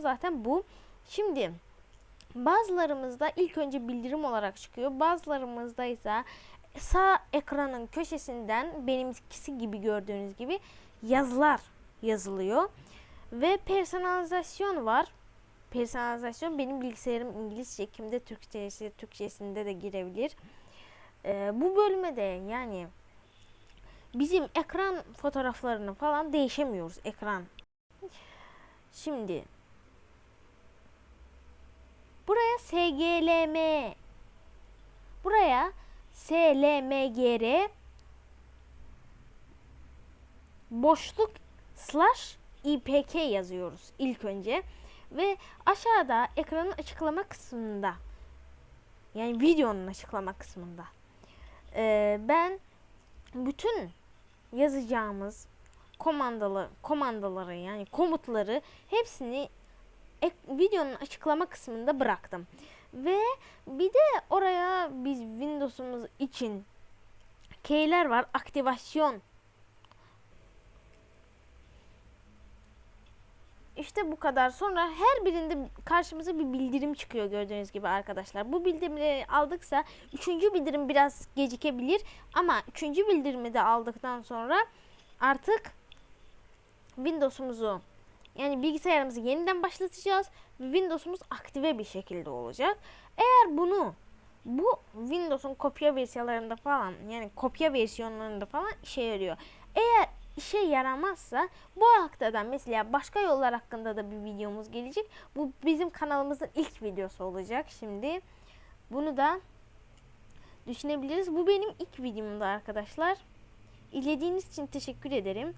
zaten bu. Şimdi bazılarımızda ilk önce bildirim olarak çıkıyor. Bazılarımızda ise sağ ekranın köşesinden benimkisi gibi gördüğünüz gibi yazılar yazılıyor. Ve personalizasyon var. Personalizasyon benim bilgisayarım İngilizce, kimde Türkçesi, Türkçesinde de girebilir. Ee, bu bölüme de yani bizim ekran fotoğraflarını falan değişemiyoruz ekran. Şimdi buraya SGLM buraya SLMGR boşluk slash IPK yazıyoruz ilk önce ve aşağıda ekranın açıklama kısmında yani videonun açıklama kısmında eee, ben bütün yazacağımız komandalı komandaları yani komutları hepsini ek- videonun açıklama kısmında bıraktım. Ve bir de oraya biz Windows'umuz için keyler var. Aktivasyon. İşte bu kadar. Sonra her birinde karşımıza bir bildirim çıkıyor gördüğünüz gibi arkadaşlar. Bu bildirimleri aldıksa üçüncü bildirim biraz gecikebilir ama üçüncü bildirimi de aldıktan sonra artık Windows'umuzu yani bilgisayarımızı yeniden başlatacağız Windows'umuz aktive bir şekilde olacak. Eğer bunu bu Windows'un kopya versiyonlarında falan yani kopya versiyonlarında falan işe yarıyor. Eğer işe yaramazsa bu haftadan mesela başka yollar hakkında da bir videomuz gelecek. Bu bizim kanalımızın ilk videosu olacak şimdi. Bunu da düşünebiliriz. Bu benim ilk videomdu arkadaşlar. İzlediğiniz için teşekkür ederim.